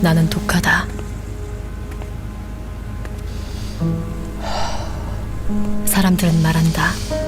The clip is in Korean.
나는 독하다. 사람들은 말한다.